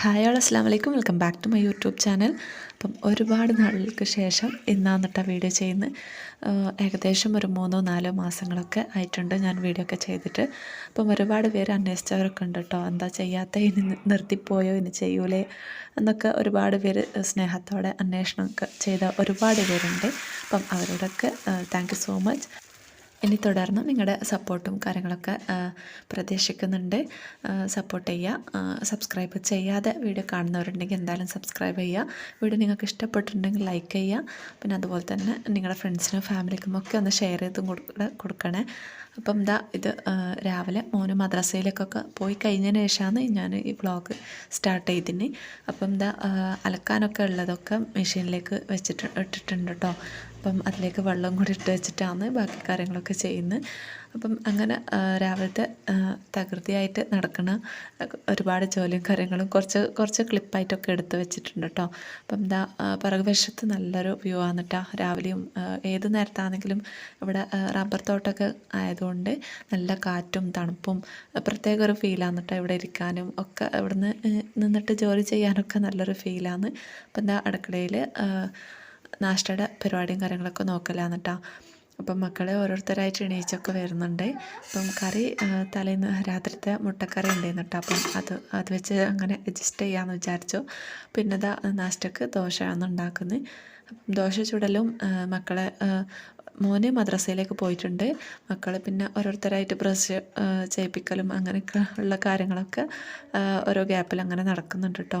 Hi all അസ്സാം വലൈക്കും welcome back to my YouTube channel. അപ്പം ഒരുപാട് നാളുകൾക്ക് ശേഷം ഇന്നാണ് കേട്ടോ വീഡിയോ ചെയ്യുന്നത് ഏകദേശം ഒരു മൂന്നോ നാലോ മാസങ്ങളൊക്കെ ആയിട്ടുണ്ട് ഞാൻ വീഡിയോ ഒക്കെ ചെയ്തിട്ട്. അപ്പം ഒരുപാട് പേര് അന്വേഷിച്ചവരൊക്കെ ഉണ്ട് കേട്ടോ എന്താ ചെയ്യാത്ത? ഇനി നിർത്തിപ്പോയോ? ഇനി ചെയ്യൂലേ? എന്നൊക്കെ ഒരുപാട് പേര് സ്നേഹത്തോടെ അന്വേഷണമൊക്കെ ചെയ്ത ഒരുപാട് പേരുണ്ട്. അപ്പം അവരോടൊക്കെ താങ്ക് സോ മച്ച് ഇനി തുടർന്നും നിങ്ങളുടെ സപ്പോർട്ടും കാര്യങ്ങളൊക്കെ പ്രതീക്ഷിക്കുന്നുണ്ട്. സപ്പോർട്ട് ചെയ്യുക. സബ്സ്ക്രൈബ് ചെയ്യാതെ വീഡിയോ കാണുന്നവരുണ്ടെങ്കിൽ എന്തായാലും സബ്സ്ക്രൈബ് ചെയ്യുക. വീഡിയോ നിങ്ങൾക്ക് ഇഷ്ടപ്പെട്ടിട്ടുണ്ടെങ്കിൽ ലൈക്ക് ചെയ്യുക. പിന്നെ അതുപോലെ തന്നെ നിങ്ങളുടെ ഫ്രണ്ട്സിനും ഫാമിലിക്കും ഒക്കെ ഒന്ന് ഷെയർ ചെയ്തും കൊടുക്കണേ. അപ്പം ദാ ഇത് രാവിലെ മോന് മദ്രസയിലേക്കൊക്കെ പോയി കഴിഞ്ഞതിന് ശേഷമാണ് ഞാൻ ഈ വ്ളോഗ് സ്റ്റാർട്ട് ചെയ്തിന്. അപ്പം ദാ അലക്കാനൊക്കെ ഉള്ളതൊക്കെ മെഷീനിലേക്ക് വെച്ചിട്ട് ഇട്ടിട്ടുണ്ട് കേട്ടോ അപ്പം അതിലേക്ക് വെള്ളം കൂടി ഇട്ട് വെച്ചിട്ടാണ് ബാക്കി കാര്യങ്ങളൊക്കെ ചെയ്യുന്നത്. അപ്പം അങ്ങനെ രാവിലത്തെ തകൃതിയായിട്ട് നടക്കുന്ന ഒരുപാട് ജോലിയും കാര്യങ്ങളും കുറച്ച് കുറച്ച് ക്ലിപ്പായിട്ടൊക്കെ എടുത്ത് വെച്ചിട്ടുണ്ട് കേട്ടോ. അപ്പം എന്താ വശത്ത് നല്ലൊരു വ്യൂ ആണ് കേട്ടോ. രാവിലെയും ഏത് നേരത്താണെങ്കിലും ഇവിടെ റബ്ബർ തോട്ടമൊക്കെ ആയതുകൊണ്ട് നല്ല കാറ്റും തണുപ്പും പ്രത്യേക ഒരു ഫീലാണ് കേട്ടോ ഇവിടെ ഇരിക്കാനും. ഒക്കെ ഇവിടുന്ന് നിന്നിട്ട് ജോലി ചെയ്യാനൊക്കെ നല്ലൊരു ഫീലാണ് അപ്പം എന്താ അടുക്കളയിൽ നാഷ്ടയുടെ പരിപാടിയും കാര്യങ്ങളൊക്കെ നോക്കലാണ് കേട്ടോ. അപ്പം മക്കളെ ഓരോരുത്തരായിട്ട് എണീച്ചൊക്കെ വരുന്നുണ്ട്. അപ്പം കറി തലേന്ന് രാത്രിത്തെ മുട്ടക്കറി ഉണ്ടായിരുന്നു കേട്ടോ. അപ്പം അത് അത് വെച്ച് അങ്ങനെ അഡ്ജസ്റ്റ് ചെയ്യാമെന്ന് വിചാരിച്ചു. പിന്നെ ഇതാ നാഷ്ടക്ക് ദോശയാണ് ഉണ്ടാക്കുന്നത് ദോശ ചുടലും മക്കളെ മോന് മദ്രസയിലേക്ക് പോയിട്ടുണ്ട്. മക്കൾ പിന്നെ ഓരോരുത്തരായിട്ട് ബ്രഷ് ചെയ്യിപ്പിക്കലും അങ്ങനെയൊക്കെ ഉള്ള കാര്യങ്ങളൊക്കെ ഓരോ ഗ്യാപ്പിൽ അങ്ങനെ നടക്കുന്നുണ്ട് കേട്ടോ.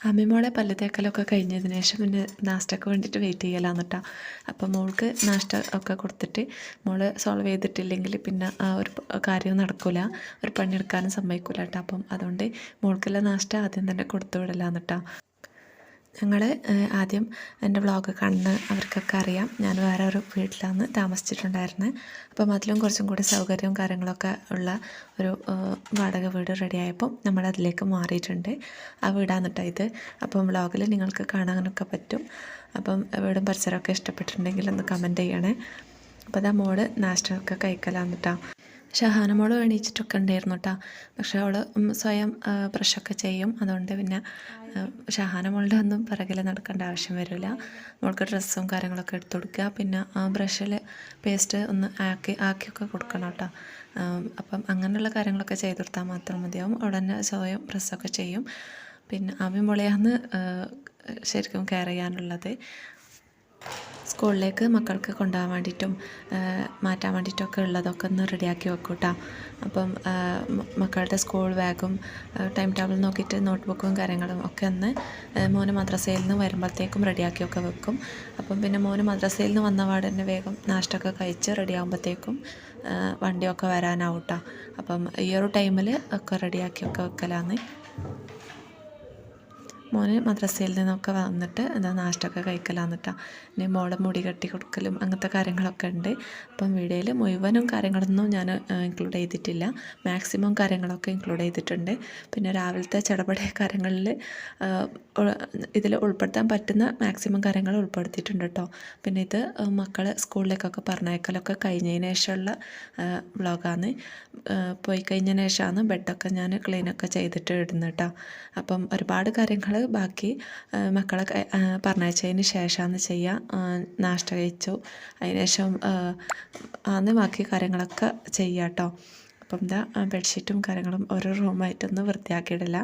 അമ്മിമോളെ പല്ല് തേക്കലൊക്കെ കഴിഞ്ഞതിന് ശേഷം പിന്നെ നാഷ്ടക്ക് വേണ്ടിയിട്ട് വെയിറ്റ് ചെയ്യലാന്ന് കേട്ടോ അപ്പം മോൾക്ക് നാഷ്ട ഒക്കെ കൊടുത്തിട്ട് മോൾ സോൾവ് ചെയ്തിട്ടില്ലെങ്കിൽ പിന്നെ ആ ഒരു കാര്യം നടക്കില്ല ഒരു പണിയെടുക്കാനും സമ്മതിക്കില്ല കേട്ടോ അപ്പം അതുകൊണ്ട് മോൾക്കുള്ള നാഷ്ട ആദ്യം തന്നെ കൊടുത്തു വിടലാന്ന് കേട്ടോ ഞങ്ങൾ ആദ്യം എന്റെ വ്ളോഗ് കണ്ണ് അവർക്കൊക്കെ അറിയാം. ഞാൻ വേറെ ഒരു വീട്ടിലാണ് താമസിച്ചിട്ടുണ്ടായിരുന്നത് അപ്പം അതിലും കുറച്ചും കൂടി സൗകര്യവും കാര്യങ്ങളൊക്കെ ഉള്ള ഒരു വാടക വീട് റെഡിയായപ്പം നമ്മൾ അതിലേക്ക് മാറിയിട്ടുണ്ട്. ആ വീടാണ് കേട്ടോ ഇത്. അപ്പം വ്ളോഗിൽ നിങ്ങൾക്ക് കാണാനൊക്കെ പറ്റും. അപ്പം വീടും പരിസരമൊക്കെ ഇഷ്ടപ്പെട്ടിട്ടുണ്ടെങ്കിൽ ഒന്ന് കമന്റ് ചെയ്യണേ. അപ്പോൾ അതാ മോൾ നാഷ്ടമൊക്കെ കഴിക്കലാന്ന് കേട്ടോ ഷഹാന മോൾ എണീച്ചിട്ടൊക്കെ ഉണ്ടായിരുന്നു കേട്ടോ പക്ഷെ അവൾ സ്വയം ബ്രഷൊക്കെ ചെയ്യും. അതുകൊണ്ട് പിന്നെ ഷഹാന മോളുടെ ഒന്നും പിറകിൽ നടക്കേണ്ട ആവശ്യം വരില്ല. മോൾക്ക് ഡ്രസ്സും കാര്യങ്ങളൊക്കെ എടുത്തു കൊടുക്കുക. പിന്നെ ആ ബ്രഷിൽ പേസ്റ്റ് ഒന്ന് ആക്കി ആക്കിയൊക്കെ കൊടുക്കണം കേട്ടോ അപ്പം അങ്ങനെയുള്ള കാര്യങ്ങളൊക്കെ ചെയ്ത് കൊടുത്താൽ മാത്രം മതിയാവും. ഉടനെ സ്വയം ഡ്രസ്സൊക്കെ ചെയ്യും. പിന്നെ ആമി മുളയാന്ന് ശരിക്കും കെയർ ചെയ്യാനുള്ളത്. സ്കൂളിലേക്ക് മക്കൾക്ക് കൊണ്ടുപോകാൻ വേണ്ടിയിട്ടും മാറ്റാൻ വേണ്ടിയിട്ടൊക്കെ ഉള്ളതൊക്കെ ഒന്ന് റെഡിയാക്കി വെക്കൂട്ടാ. കേട്ടോ അപ്പം മക്കളുടെ സ്കൂൾ ബാഗും ടൈം ടേബിൾ നോക്കിയിട്ട് നോട്ട്ബുക്കും കാര്യങ്ങളും ഒക്കെ ഒന്ന് മോന് മദ്രസയിൽ നിന്ന് വരുമ്പോഴത്തേക്കും റെഡിയാക്കിയൊക്കെ വെക്കും. അപ്പം പിന്നെ മോന് മദ്രസയിൽ നിന്ന് വന്ന പാടെ തന്നെ വേഗം നാഷ്ടമൊക്കെ കഴിച്ച് റെഡിയാകുമ്പോഴത്തേക്കും വണ്ടിയൊക്കെ വരാനാവൂട്ടാ. അപ്പം ഈ ഒരു ടൈമിൽ ഒക്കെ റെഡിയാക്കിയൊക്കെ വെക്കലാന്ന്. മോന് മദ്രസയിൽ നിന്നൊക്കെ വന്നിട്ട് എന്താ നാഷ്ടമൊക്കെ കഴിക്കലാന്നിട്ടാ പിന്നെ മോളെ മുടി കെട്ടി കൊടുക്കലും അങ്ങനത്തെ കാര്യങ്ങളൊക്കെ ഉണ്ട്. അപ്പം വീഡിയോയിൽ മുഴുവനും കാര്യങ്ങളൊന്നും ഞാൻ ഇൻക്ലൂഡ് ചെയ്തിട്ടില്ല. മാക്സിമം കാര്യങ്ങളൊക്കെ ഇൻക്ലൂഡ് ചെയ്തിട്ടുണ്ട്. പിന്നെ രാവിലത്തെ ചടപടി കാര്യങ്ങളിൽ ഇതിൽ ഉൾപ്പെടുത്താൻ പറ്റുന്ന മാക്സിമം കാര്യങ്ങൾ ഉൾപ്പെടുത്തിയിട്ടുണ്ട് കേട്ടോ പിന്നെ ഇത് മക്കൾ സ്കൂളിലേക്കൊക്കെ പറഞ്ഞയക്കലൊക്കെ കഴിഞ്ഞതിന് ശേഷമുള്ള വ്ളോഗാണ്. പോയി കഴിഞ്ഞതിന് ശേഷമാണ് ബെഡൊക്കെ ഞാൻ ക്ലീനൊക്കെ ചെയ്തിട്ട് ഇടുന്നത് കേട്ടോ അപ്പം ഒരുപാട് കാര്യങ്ങൾ ബാക്കി മക്കളെ പറഞ്ഞയച്ചതിന് ശേഷമാണ് ചെയ്യുക നാഷ്ട കഴിച്ചു. അതിനുശേഷം അന്ന് ബാക്കി കാര്യങ്ങളൊക്കെ ചെയ്യാം കേട്ടോ അപ്പം എന്താ ബെഡ്ഷീറ്റും കാര്യങ്ങളും ഓരോ റൂമായിട്ടൊന്ന് വൃത്തിയാക്കിയിടില്ല.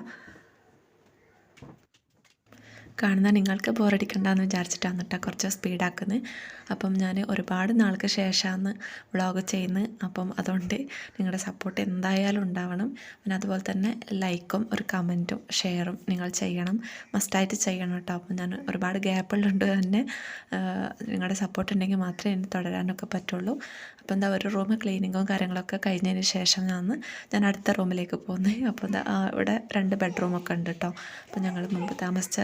കാണുന്ന നിങ്ങൾക്ക് ബോറടിക്കണ്ടെന്ന് വിചാരിച്ചിട്ടാണ് കേട്ടോ കുറച്ച് സ്പീഡാക്കുന്നത് അപ്പം ഞാൻ ഒരുപാട് നാൾക്ക് ശേഷമാണ് വ്ളോഗ് ചെയ്യുന്നത് അപ്പം അതുകൊണ്ട് നിങ്ങളുടെ സപ്പോർട്ട് എന്തായാലും ഉണ്ടാവണം. പിന്നെ അതുപോലെ തന്നെ ലൈക്കും ഒരു കമന്റും ഷെയറും നിങ്ങൾ ചെയ്യണം. മസ്റ്റായിട്ട് ചെയ്യണം കേട്ടോ അപ്പം ഞാൻ ഒരുപാട് ഗ്യാപ്പുള്ളുണ്ട് തന്നെ നിങ്ങളുടെ സപ്പോർട്ട് ഉണ്ടെങ്കിൽ മാത്രമേ എനിക്ക് തുടരാനൊക്കെ പറ്റുള്ളൂ. അപ്പോൾ എന്താ ഒരു റൂം ക്ലീനിങ്ങും കാര്യങ്ങളൊക്കെ കഴിഞ്ഞതിന് ശേഷം ഞാൻ ഞാൻ അടുത്ത റൂമിലേക്ക് പോകുന്നത് അപ്പോൾ ഇവിടെ രണ്ട് ബെഡ്റൂമൊക്കെ ഉണ്ട് കേട്ടോ അപ്പോൾ ഞങ്ങൾ മുമ്പ് താമസിച്ച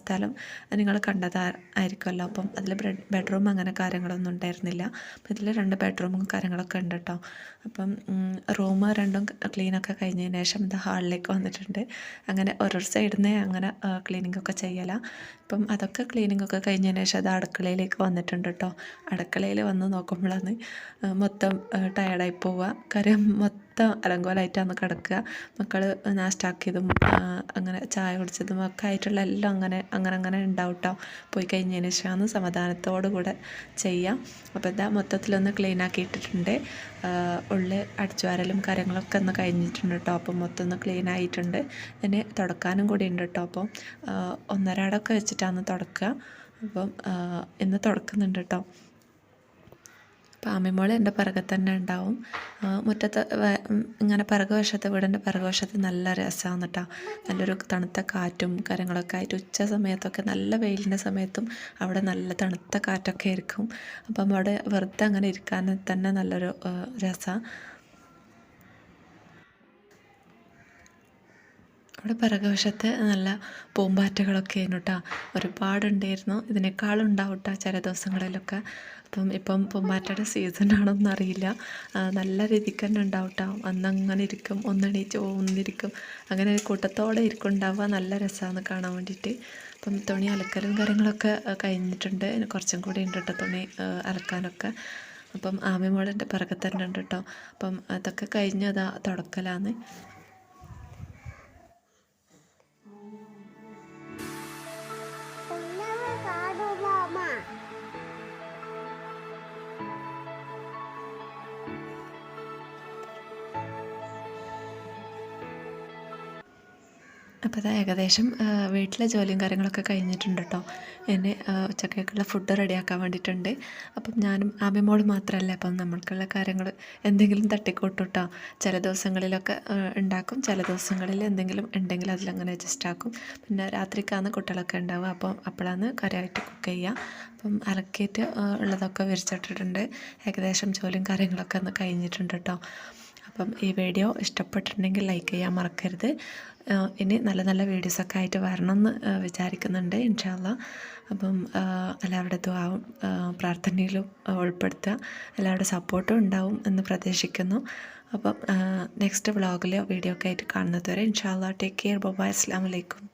സ്ഥലം നിങ്ങൾ കണ്ടതായിരിക്കുമല്ലോ അപ്പം അതിൽ ബെഡ്റൂം അങ്ങനെ കാര്യങ്ങളൊന്നും ഉണ്ടായിരുന്നില്ല. അപ്പം ഇതിൽ രണ്ട് ബെഡ്റൂമും കാര്യങ്ങളൊക്കെ ഉണ്ട് കേട്ടോ അപ്പം റൂം രണ്ടും ക്ലീനൊക്കെ കഴിഞ്ഞതിന് ശേഷം ഇത് ഹാളിലേക്ക് വന്നിട്ടുണ്ട്. അങ്ങനെ ഓരോ സൈഡിൽ നിന്ന് അങ്ങനെ ക്ലീനിങ്ങൊക്കെ ചെയ്യല. അപ്പം അതൊക്കെ ക്ലീനിങ് ഒക്കെ കഴിഞ്ഞതിന് ശേഷം അത് അടുക്കളയിലേക്ക് വന്നിട്ടുണ്ട് കേട്ടോ അടുക്കളയിൽ വന്ന് നോക്കുമ്പോഴാണ് മൊത്തം ടയർഡായി പോവുക. കാര്യം മൊത്തം അലങ്കോലമായിട്ടാണ് കിടക്കുക. മക്കൾ നാസ്റ്റാക്കിയതും അങ്ങനെ ചായ കുടിച്ചതും ഒക്കെ ആയിട്ടുള്ള എല്ലാം അങ്ങനെ അങ്ങനെ അങ്ങനെ ഉണ്ടാവും കേട്ടോ പോയി കഴിഞ്ഞതിന് ശേഷമാണ് സമാധാനത്തോടു കൂടെ ചെയ്യാം. അപ്പോൾ എന്താ മൊത്തത്തിലൊന്ന് ക്ലീൻ ഇട്ടിട്ടുണ്ട് ഉള്ളിൽ അടിച്ചുവാരലും കാര്യങ്ങളൊക്കെ ഒന്ന് കഴിഞ്ഞിട്ടുണ്ട് കേട്ടോ. അപ്പം മൊത്തം ഒന്ന് ക്ലീൻ ആയിട്ടുണ്ട്. ഇനി തുടക്കാനും കൂടി ഉണ്ട് കേട്ടോ. അപ്പം ഒന്നരാടൊക്കെ വെച്ചിട്ടാണ് തുടക്കുക. അപ്പം ഇന്ന് തുടക്കുന്നുണ്ട് കേട്ടോ. ആമിമോൾ എന്റെ പിറകെ തന്നെ ഉണ്ടാവും. മുറ്റത്ത് ഇങ്ങനെ പിറകുവശത്ത് വീടിന്റെ പിറകുവശത്ത് നല്ല രസമാണ് കേട്ടോ നല്ലൊരു തണുത്ത കാറ്റും കാര്യങ്ങളൊക്കെ ആയിട്ട് ഉച്ച സമയത്തൊക്കെ നല്ല വെയിലിന്റെ സമയത്തും അവിടെ നല്ല തണുത്ത കാറ്റൊക്കെ ആയിരിക്കും. അപ്പം അവിടെ വെറുതെ അങ്ങനെ ഇരിക്കാൻ തന്നെ നല്ലൊരു രസമാണ് അവിടെ പിറകുവശത്ത് നല്ല പൂമ്പാറ്റകളൊക്കെ ആയിരുന്നു കേട്ടോ ഒരുപാടുണ്ടായിരുന്നു. ഇതിനേക്കാളും ഉണ്ടാവും കേട്ടോ ചില ദിവസങ്ങളിലൊക്കെ. അപ്പം ഇപ്പം പൂമ്പാറ്റയുടെ സീസൺ ആണോന്ന് അറിയില്ല. നല്ല രീതിക്ക് തന്നെ ഉണ്ടാവും കേട്ടോ അന്നങ്ങനെ ഇരിക്കും ഒന്നെണീച്ച് ഒന്നിരിക്കും. അങ്ങനെ കൂട്ടത്തോടെ ഇരിക്കും ഉണ്ടാവുക. നല്ല രസമാണ് കാണാൻ വേണ്ടിയിട്ട്. അപ്പം തുണി അലക്കലും കാര്യങ്ങളൊക്കെ കഴിഞ്ഞിട്ടുണ്ട്. കുറച്ചും കൂടി ഉണ്ട് കേട്ടോ തുണി അലക്കാനൊക്കെ. അപ്പം ആമിമോളിന്റെ പിറകെ തന്നെ ഉണ്ട് കേട്ടോ അപ്പം അതൊക്കെ കഴിഞ്ഞ് അതാ തുടക്കലാന്ന്. അപ്പോൾ അത് ഏകദേശം വീട്ടിലെ ജോലിയും കാര്യങ്ങളൊക്കെ കഴിഞ്ഞിട്ടുണ്ട് കേട്ടോ എന്നെ ഉച്ചക്കേക്കുള്ള ഫുഡ് റെഡിയാക്കാൻ വേണ്ടിയിട്ടുണ്ട്. അപ്പം ഞാനും ആമിമോൾ മാത്രമല്ല അപ്പം നമ്മൾക്കുള്ള കാര്യങ്ങൾ എന്തെങ്കിലും തട്ടിക്കൂട്ടും കേട്ടോ ചില ദിവസങ്ങളിലൊക്കെ ഉണ്ടാക്കും ചില ദിവസങ്ങളിൽ എന്തെങ്കിലും ഉണ്ടെങ്കിൽ അതിലങ്ങനെ അഡ്ജസ്റ്റ് ആക്കും. പിന്നെ രാത്രിക്കാണ് കുട്ടികളൊക്കെ ഉണ്ടാവുക അപ്പോൾ അപ്പോഴാണ് കറിയായിട്ട് കുക്ക് ചെയ്യുക. അപ്പം അലക്കിയിട്ട് ഉള്ളതൊക്കെ വിരിച്ചിട്ടിട്ടുണ്ട്. ഏകദേശം ജോലിയും കാര്യങ്ങളൊക്കെ ഒന്ന് കഴിഞ്ഞിട്ടുണ്ട് കേട്ടോ അപ്പം ഈ വീഡിയോ ഇഷ്ടപ്പെട്ടിട്ടുണ്ടെങ്കിൽ ലൈക്ക് ചെയ്യാൻ മറക്കരുത്. ഇനി നല്ല നല്ല വീഡിയോസൊക്കെ ആയിട്ട് വരണമെന്ന് വിചാരിക്കുന്നുണ്ട് ഇൻഷാല്ല അപ്പം എല്ലാവരുടെ ദ്വാവും പ്രാർത്ഥനയിലും ഉൾപ്പെടുത്തുക. എല്ലാവരുടെ സപ്പോർട്ടും ഉണ്ടാവും എന്ന് പ്രതീക്ഷിക്കുന്നു. അപ്പം നെക്സ്റ്റ് വ്ളോഗിലോ വീഡിയോ ഒക്കെ ആയിട്ട് കാണുന്നത് വരെ ഇൻഷാല്ല ടേക്ക് കെയർ ബൊബായ് അസ്സാം വലൈക്കും